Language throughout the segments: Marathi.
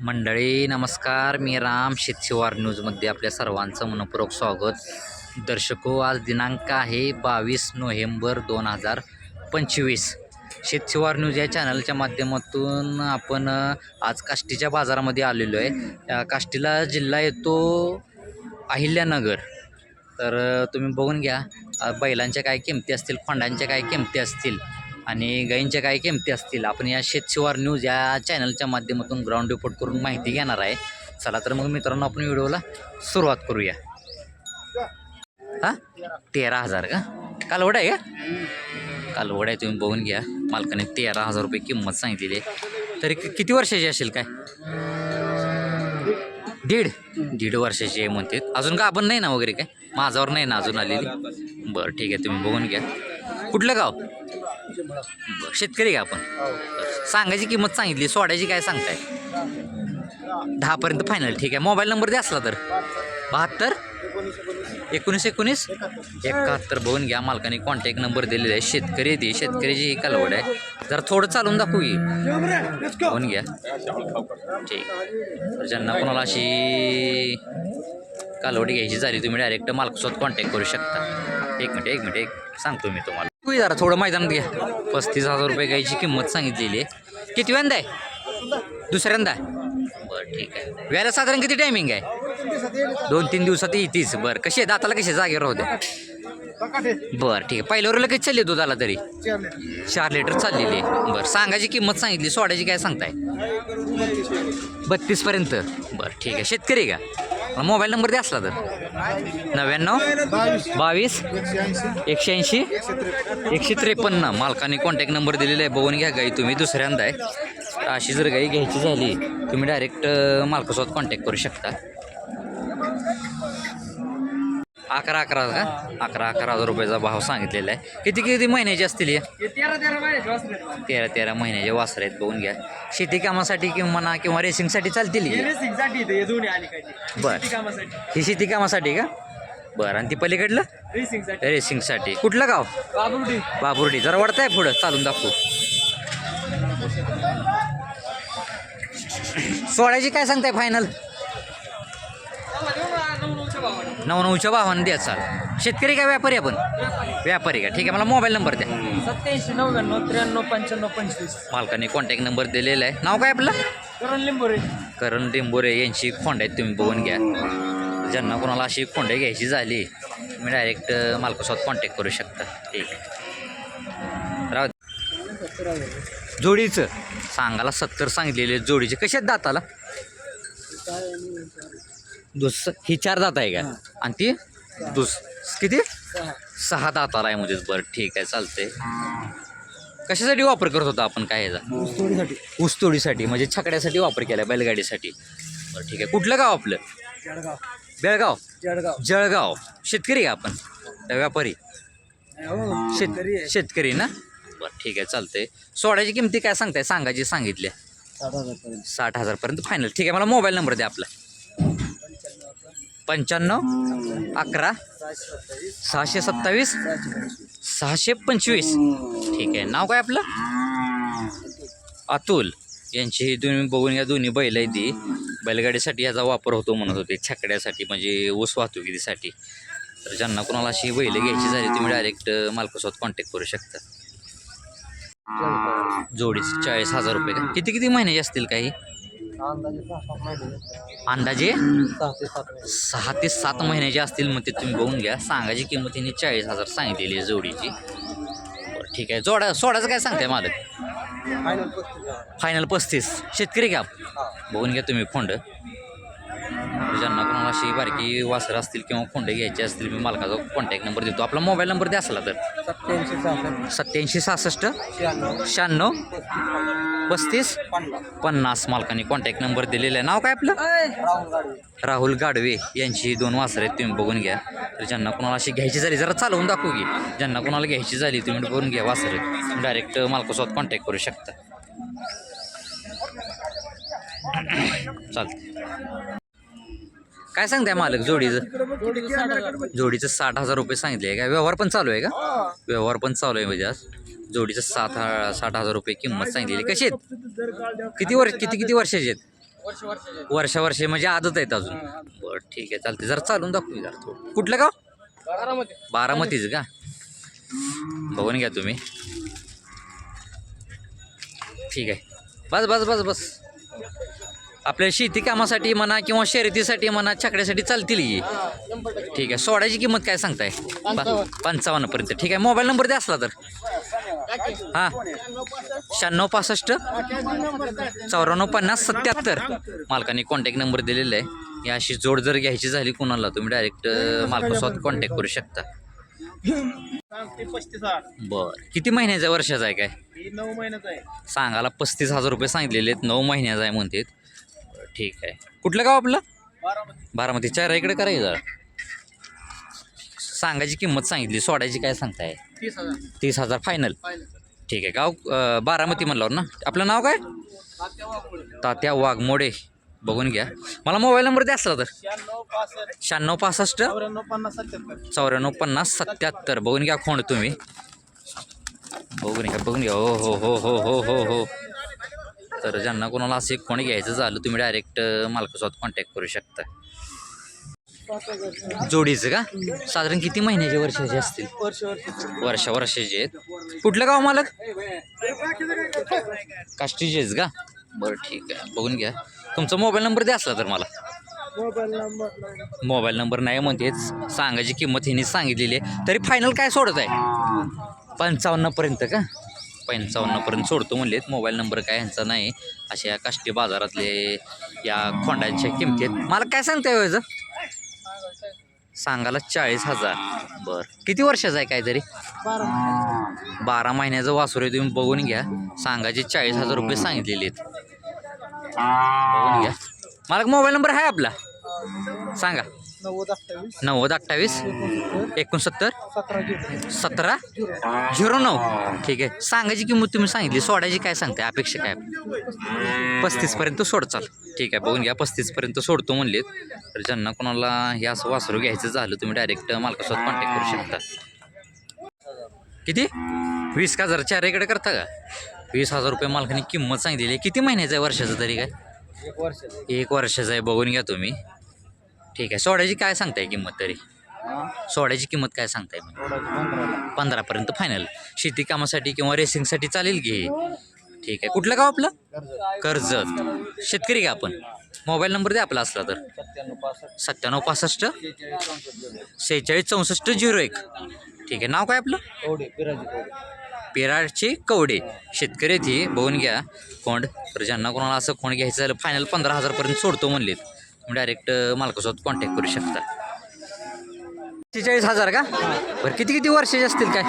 मंडळी नमस्कार. मी राम शेतशिवार न्यूजमध्ये आपल्या सर्वांचं मनपूर्वक स्वागत. दर्शको आज दिनांक आहे बावीस नोव्हेंबर दोन हजार पंचवीस. शेतशिवार न्यूज या चॅनलच्या माध्यमातून आपण आज काष्टीच्या बाजारामध्ये आलेलो आहे. काष्टीला जिल्हा येतो अहिल्यानगर. तर तुम्ही बघून घ्या बैलांच्या काय किमती असतील खोंडांच्या काय किमती असतील आणि गायींच्या काय किमती असतील आपण या शेतशिवार न्यूज या चॅनलच्या माध्यमातून ग्राउंड रिपोर्ट करून माहिती घेणार आहे. चला तर मग मित्रांनो आपण व्हिडिओला सुरुवात करूया. हां? तेरा हजार का? कालवड आहे का? कालवड आहे तुम्ही बघून घ्या. मालकाने तेरा हजार रुपये किंमत सांगितलेली आहे. तरी किती वर्षाची असेल काय? दीड? दीड वर्षाची आहे म्हणते. अजून का आपण नाही ना वगैरे काय? माझ्यावर नाही ना अजून आलेली. बरं ठीक आहे तुम्ही बघून घ्या. कुठलं गाव? बरं शेतकरी का आपण? बरं. सांगायची किंमत सांगितली सोडायची काय सांगताय? दहापर्यंत फायनल ठीक आहे. मोबाईल नंबर द्या असला तर. बहात्तर? एकोणीस एकोणीस? एकाहत्तर. बघून घ्या मालकाने कॉन्टॅक्ट नंबर दिलेला आहे. शेतकरी ती शेतकऱ्याची ही कालवड आहे. जरा थोडं चालून दाखवू की. बघून घ्या. ठीक. तर ज्यांना कोणाला अशी कालवडी घ्यायची झाली तुम्ही डायरेक्ट मालकासोबत कॉन्टॅक्ट करू शकता. एक मिनिट एक मिनिट एक सांगतो मी तुम्हाला. तुम्ही जरा थोडं मैदानात घ्या. पस्तीस हजार रुपये गायची किंमत सांगितलेली आहे. किती वेंदा आहे? दुसऱ्यांदा बरं ठीक आहे. व्यायला साधारण किती टायमिंग आहे? दोन तीन दिवसात येतीच. बरं कशी आहे? दाताला कशी जागेवर होते बरं ठीक आहे. पहिल्यावर लगेच चालली दुधाला तरी? चार लिटर चाललेली आहे. बरं सांगायची किंमत सांगितली. सोडायची काय सांगताय? बत्तीसपर्यंत. बरं ठीक आहे. शेतकरी का? मोबाईल नंबर द्या असला तर. नव्याण्णव बावीस एकशे ऐंशी एकशे त्रेपन्न. मालकाने कॉन्टॅक्ट नंबर दिलेला आहे. बघून घ्या गाई तुम्ही दुसऱ्यांदा आहे. अशी जर गाई घ्यायची झाली तुम्ही डायरेक्ट मालकासोबत कॉन्टॅक्ट करू शकता. अकरा अकरा का अकरा अकरा हजार रुपयाचा भाव सांगितलेला आहे. किती किती महिन्याचे असतील हे? तेरा तेरा महिन्याचे वासरे आहेत बघून घ्या. शेती कामासाठी किंवा म्हणा किंवा रेसिंगसाठी चालतील बर. ही शेती कामासाठी का? बरं आणि ती पलीकडलं? रेसिंगसाठी रेसिंगसाठी कुठलं गाव? बाबुर्डी. बाबुर्डी. जरा वाढताय पुढं चालून दाखवू. सोळाची काय सांगताय फायनल नऊ नऊच्या भावानं द्या चाल. शेतकरी का व्यापारी आपण? व्यापारी का. ठीक आहे मला मोबाईल नंबर द्या. सत्याऐंशी नव्याण्णव त्र्याण्णव पंच्याण्णव पंचवीस. मालकाने कॉन्टॅक्ट नंबर दिलेला आहे. नाव काय आपलं? करण लिंबोरे. करण डिंबोरे यांची खोंड आहेत तुम्ही बघून घ्या. ज्यांना कोणाला अशी खोंडे घ्यायची झाली तुम्ही डायरेक्ट मालकासोबत कॉन्टॅक्ट करू शकता. ठीक दे. जोडीचं. सांगायला सत्तर सांगितलेले जोडीचे. कसे आहेत दाताला? दुस ही चार दात आहे का? आणि ती दुस किती? सहा दाताला आहे म्हणजे बरं ठीक आहे चालतंय. कशासाठी वापर करत होता आपण काय ह्याचा ऊसतोडीसाठी. म्हणजे छकड्यासाठी वापर केला बैलगाडीसाठी. बरं ठीक आहे. कुठलं गाव आपलं? जळगाव. बेळगाव? जळगाव. जळगाव. शेतकरी का आपण? व्यापारी. शेत शेतकरी ना? बरं ठीक आहे चालतंय. सोड्याची किमती काय सांगताय? सांगायची सांगितल्या साठ हजारपर्यंत. फायनल ठीक आहे मला मोबाईल नंबर द्या आपला. पंच्याण्णव अकरा सहाशे सत्तावीस सहाशे पंचवीस. ठीक आहे. नाव काय आपलं? अतुल. यांची ही तुम्ही बघून घ्या दोन्ही बैल आहे ती बैलगाडीसाठी याचा वापर होतो म्हणत होते. छकड्यासाठी म्हणजे ऊस वाहतुकीसाठी. तर ज्यांना कोणाला अशी बैल घ्यायची झाली तुम्ही डायरेक्ट मालकासोबत कॉन्टॅक्ट करू शकता. जोडीस चाळीस हजार रुपये का? किती किती महिन्याचे असतील काही अंदाजे सहा ते सात महिन्याचे असतील मग ते तुम्ही बघून घ्या. सांगायची किंमत तिने चाळीस हजार सांगितलेली आहे जोडीची. बरं ठीक आहे. जोडा सोडाचं काय सांगताय मालक? फायनल पस्तीस शेतकरी घ्या बघून घ्या तुम्ही खोंड. ज्यांना कोणाला अशी बारकी वासरं असतील किंवा खोंड घ्यायचे असतील मी मालकाचा कॉन्टॅक्ट नंबर देतो. आपला मोबाईल नंबर द्या असला तर. सत्याऐंशी सहासष्ट. सत्याऐंशी सहासष्ट. शहाण्णव. शहाण्णव. पस्तीस? पन्नास मालकाने कॉन्टॅक्ट नंबर दिलेला आहे. नाव काय आपलं? राहुल गाडवे यांची दोन वासरं आहेत तुम्ही बघून घ्या. तर ज्यांना कोणाला अशी घ्यायची झाली जरा चालवून दाखवू की. ज्यांना कोणाला घ्यायची झाली तुम्ही बघून घ्या वासरं. डायरेक्ट मालकासोबत कॉन्टॅक्ट करू शकता. चालतं काय सांगताय मालक जोडीचं? जोडीचं साठ हजार रुपये सांगितले. आहे का व्यवहार पण चालू आहे का? व्यवहार पण चालू आहे म्हणजे आज. जोडीचं सात हा साठ हजार रुपये किंमत सांगितलेली. कशी आहेत? किती वर्ष किती किती वर्षाचे आहेत? वर्ष वर्षाचे वर्षा. वर्षे म्हणजे आदत आहेत अजून. बरं ठीक आहे. चालते जरा चालून दाखवू जरा थोडं. कुठलं गाव? बारामध्ये बारामतीच का? बघून घ्या तुम्ही. ठीक आहे. बस बस बस बस. आपल्या शेती कामासाठी म्हणा किंवा शर्यतीसाठी म्हणा छकड्यासाठी चालतील की टक्के ठीक आहे. सोडायची किंमत काय सांगताय? पंचावन्न. पंचावन्न पर्यंत. ठीक आहे. मोबाईल नंबर द्या असला तर. हां. शहाण्णव पासष्ट चौऱ्याण्णव पन्नास सत्याहत्तर. मालकाने कॉन्टॅक्ट नंबर दिलेला आहे. ही अशी जोड जर घ्यायची झाली कुणाला तुम्ही डायरेक्ट मालकासोबत कॉन्टॅक्ट करू शकता. बरं. किती महिन्याचा वर्षाचा आहे काय? ही नऊ महिन्याचं आहे. सांगायला पस्तीस हजार रुपये सांगितलेले आहेत. नऊ महिन्याचा आहे म्हणतात. ठीक आहे. कुठलं गाव आपलं? बारामती. चार इकडे करायचं जरा सांगायची किंमत सांगितली. सोडायची काय सांगताय? तीस हजार. तीस हजार. फायनल ठीक आहे. गाव अं, बारामती म्हणल्यावर ना? आपलं नाव काय? तात्या वाघमोडे. बघून घ्या. मला मोबाईल नंबर द्या असला तर. शहाण्णव पासष्ट. शहाण्णव पासष्ट. चौऱ्याण्णव पन्नास चौऱ्याण्णव पन्नास सत्याहत्तर. बघून घ्या खोंड तुम्ही. बघून घ्या बघून घ्या. हो हो हो हो हो हो हो. तर ज्यांना कोणाला असे कोणी घ्यायचं झालं तुम्ही डायरेक्ट मालकासोबत कॉन्टॅक्ट करू शकता. जोडीचं का? साधारण किती महिन्याचे वर्षाचे असतील? वर्ष वर्षाचे आहेत. कुठलं गाव मालक? काष्टीचेच का? बरं ठीक आहे. बघून घ्या. तुमचा मोबाईल नंबर द्या असला तर मला. मोबाईल नंबर मोबाईल नंबर नाही म्हणतेच सांगायची किंमत हिने सांगितलेली आहे. तरी फायनल काय सोडत आहे? पंचावन्नपर्यंत का? पंचावन्नपर्यंत सोडतो म्हणलेत. मोबाईल नंबर काय ह्यांचा नाही. अशा या काष्टी बाजारातले या खोंडांच्या किमती आहेत. मला काय सांगता हो याचं? सांगायला चाळीस हजार. बरं. किती वर्षाचं आहे काहीतरी? बारा महिन्याचं वासुरे तुम्ही बघून घ्या. सांगायचे चाळीस हजार रुपये सांगितलेले आहेत. बघून घ्या. मला मोबाईल नंबर आहे आपला. सांगा. नव्वद अठ्ठावीस. नव्वद अठ्ठावीस. एकोणसत्तर. सतरा झिरो नऊ. ठीक आहे. सांगायची किंमत तुम्ही सांगितली. सोडायची काय सांगताय? अपेक्षा काय? पस्तीसपर्यंत सोडचाल ठीक आहे. बघून घ्या. पस्तीसपर्यंत सोडतो म्हणलेत. तर ज्यांना कोणाला हे असं वासरू घ्यायचं झालं तुम्ही डायरेक्ट मालकासोबत कॉन्टॅक्ट करू शकता. किती? वीस का हजार चार इकडे करता का? वीस हजार रुपये मालकाने किंमत सांगितलेली आहे. किती महिन्याचं आहे वर्षाचं तरी काय? एक वर्षाचं आहे. बघून घ्या तुम्ही. ठीक आहे. सोडायची काय सांगताय किंमत तरी? सोडायची किंमत काय सांगताय पंधरापर्यंत फायनल शेती कामासाठी किंवा रेसिंगसाठी चालेल की? हे? ठीक आहे. कुठलं गाव आपलं? कर्जत. शेतकरी का आपण? मोबाईल नंबर द्या आपला असला तर. सत्त्याण्णव पासष्ट. सेहेचाळीस चौसष्ट झिरो एक. ठीक आहे. नाव काय आपलं? पेराडचे कवडे. शेतकरी हे. बघून घ्या. खोंड तर ज्यांना कोणाला असं खोंड घ्यायचं झालं फायनल पंधरा हजारपर्यंत सोडतो म्हणलेत. डायरेक्ट मालकासोबत कॉन्टॅक्ट करू शकता. शेहेचाळीस हजार का? बरं किती किती वर्षाचे असतील काय?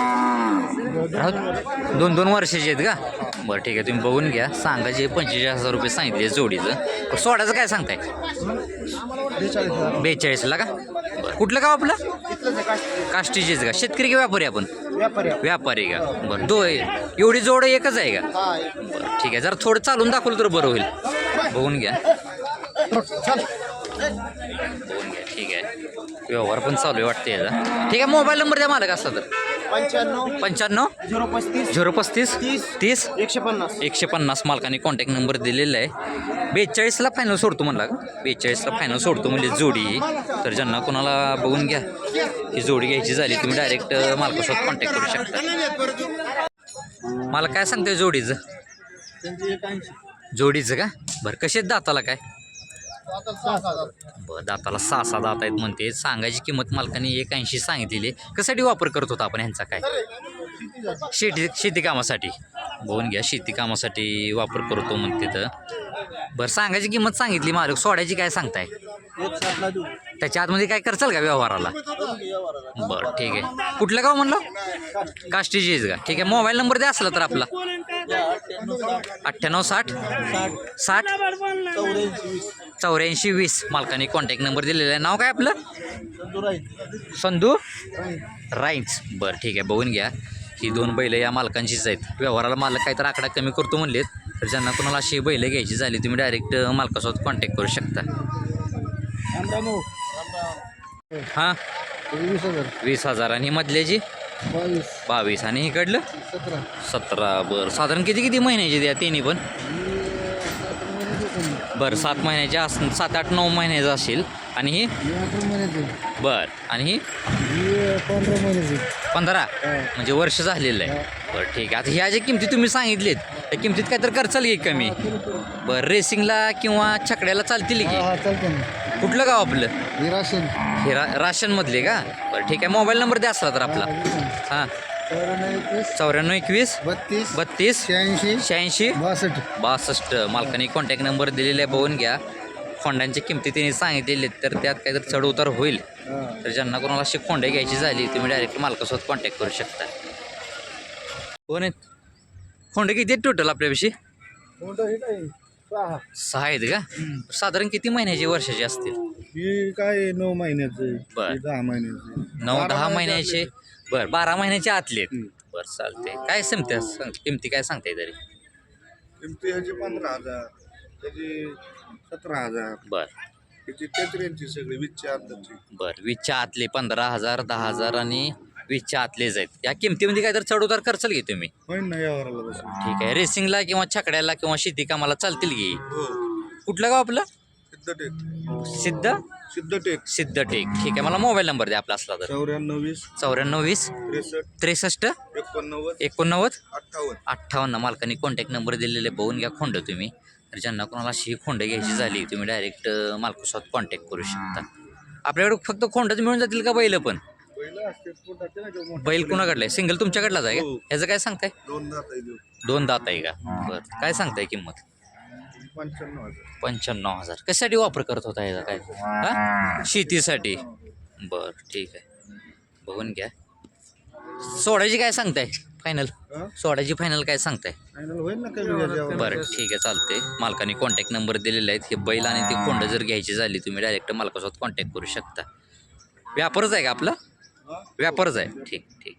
दोन दोन वर्षाचे आहेत का? बरं ठीक आहे. तुम्ही बघून घ्या. सांगायचे पंचेचाळीस हजार रुपये सांगितले जोडीचं. पण सोडायचं काय सांगताय? बेचाळीसला का? बरं. कुठलं गाव आपलं? काष्टीचेच का? शेतकरी का व्यापारी आपण? व्यापारी का? बरं दो एवढी जोड एकच आहे का? बरं ठीक आहे. जरा थोडं चालून दाखवलं तर बरं होईल. बघून घ्या. बघून घ्या ठीक आहे. व्यवहार पण चालू आहे वाटते याचा. ठीक आहे मोबाईल नंबर द्या मला असला तर. पंच्याण्णव. पंच्याण्णव? झिरो पस्तीस. झिरो पस्तीस? तीस. तीस? एकशे पन्नास. एकशे पन्नास मालकाने कॉन्टॅक्ट नंबर दिलेला आहे. बेचाळीसला फायनल सोडतो म्हणला का? बेचाळीसला फायनल सोडतो म्हणजे जोडी. तर ज्यांना कोणाला बघून घ्या. ही जोडी घ्यायची झाली तुम्ही डायरेक्ट मालकासोबत कॉन्टॅक्ट करू शकता. मला काय सांगते जोडीचं? त्यांची एक ऐंशी. जोडीचं का? बरं कसे दाताला काय? बरं दाताला सहा सहा दात आहेत म्हणते. सांगायची किंमत मालकाने एक ऐंशी सांगितलेली आहे. कशासाठी वापर करत होता आपण ह्यांचा काय? शेती शेती कामासाठी. बघून घ्या शेती कामासाठी वापर करतो म्हणते तर. बरं सांगायची किंमत सांगितली मालक सोडायची काय सांगताय? एक सातला देऊ त्याच्या आतमध्ये काय करचाल का व्यवहाराला? बरं ठीक आहे. कुठलं गाव म्हणलं? काष्टीचीच का? ठीक आहे मोबाईल नंबर द्या असला तर आपला. अठ्ठ्याण्णव साठ साठ चौऱ्याऐंशी वीस. मालकाने कॉन्टॅक्ट नंबर दिलेला आहे. नाव काय आपलं? संधू राईन्स बरं ठीक आहे बघून घ्या. ही दोन बैलं या मालकांचीच आहेत. व्यवहाराला मालक काहीतरी आकडा कमी करतो म्हणलेत. तर ज्यांना कोणाला अशी बैलं घ्यायची झाली तुम्ही डायरेक्ट मालकासोबत कॉन्टॅक्ट करू शकता. हां? वीस हजार. वीस हजार. आणि मधल्याची बावीस. बावीस. आणि इकडलं? सतरा. सतरा. बरं. साधारण किती किती महिन्याची द्या तिन्ही पण? बरं सात महिन्याचे अस सात आठ नऊ महिन्याचं असेल. आणि ही? बरं. आणि ही? पंधरा. म्हणजे वर्ष झालेलं आहे. बरं ठीक आहे. आता ह्या ज्या किमती तुम्ही सांगितलीत त्या किमतीत काहीतरी करचाल की कमी. बरं रेसिंगला किंवा छकड्याला चालतील की? हा चालते ना. कुठलं गाव आपलं? ही राशन. हे रा राशनमधले का? बरं ठीक आहे. मोबाईल नंबर द्या असला तर आपला. हां चौऱ्याण्णव एकवीस. चौऱ्याण्णव एकवीस. बत्तीस. बत्तीस. शहाऐंशी. शहाऐंशी. बासष्ट. बासष्ट. मालकाने कॉन्टॅक्ट नंबर दिलेला आहे बघून घ्या. खोंडांची किमती त्यांनी सांगितलेली आहेत तर त्यात काहीतरी चढ उतार होईल. हा. तर ज्यांना कोणाला अशी खोंडे घ्यायची झाली तुम्ही डायरेक्ट मालकासोबत कॉन्टॅक्ट करू शकता. कोण आहेत? खोंडे किती आहेत टोटल आपल्यापाशी? कोणतं हे काय? सहा. सहा आहेत का? साधारण किती महिन्याची वर्षाची असतील? ही काय नऊ महिन्याचं बर. ही दहा महिन्याचं नऊ दहा महिन्याचे बरं बारा महिन्याचे आतले आहेत. बरं चालते काय सांगते सांग किमती काय सांगताय तरी? किमती ह्याची पंधरा हजार त्याची सतरा हजार. बरं. त्याची तेत्र्यांची सगळी वीसच्या बरं वीसच्या आतले पंधरा हजार दहा हजार आणि वीसच्या आतलेच आहेत. या किमतीमध्ये काय तर चढ उतार करचाल की तुम्ही? होईन ना यावराला बसून. ठीक आहे. रेसिंगला किंवा छकड्याला किंवा शेती कामाला चालतील की? हो. कुठलं गाव आपलं? सिद्धटेक. सिद्ध? सिद्धटेक. सिद्ध टेक ठीक आहे. मला मोबाईल नंबर द्या आपला असला तर. चौऱ्याण्णव वीस. चौऱ्याण्णव वीस. त्रेसष्ट. त्रेसष्ट. एकोणनव्वद. एकोणनव्वद. अठ्ठावन्न. अठ्ठावन्न. मालकाने कॉन्टॅक्ट नंबर दिलेले. बघून घ्या खोंड तुम्ही. तर ज्यांना कोणाला अशी खोंड घ्यायची झाली तुम्ही डायरेक्ट मालकासोबत कॉन्टॅक्ट करू शकता. आपल्याकडे फक्त खोंडच मिळून जातील का बैल पण? बैल कुणाकडला आहे सिंगल तुमच्याकडलाच आहे का? हो. ह्याचं काय सांगताय? दोन दात आहे देऊ दोन दात आहे का? बरं. काय सांगताय किंमत? पंच्याण्णव हजार. पंच्याण्णव हजार. कशासाठी वापर करत होता याचा काय? हा? शेतीसाठी. बरं ठीक आहे. बघून घ्या. सोडायची काय सांगताय? फायनल हा? सोडायची फायनल काय सांगताय? फायनल होईल ना कमी व्याजावर बरं ठीक आहे चालते मालकाने कॉन्टॅक्ट नंबर दिलेले आहेत. हे बैल आणि ते कोंड जर घ्यायची झाली तुम्ही डायरेक्ट मालकासोबत कॉन्टॅक्ट करू शकता. व्यापारच आहे का आपला? व्यापारच आहे. ठीक ठीक.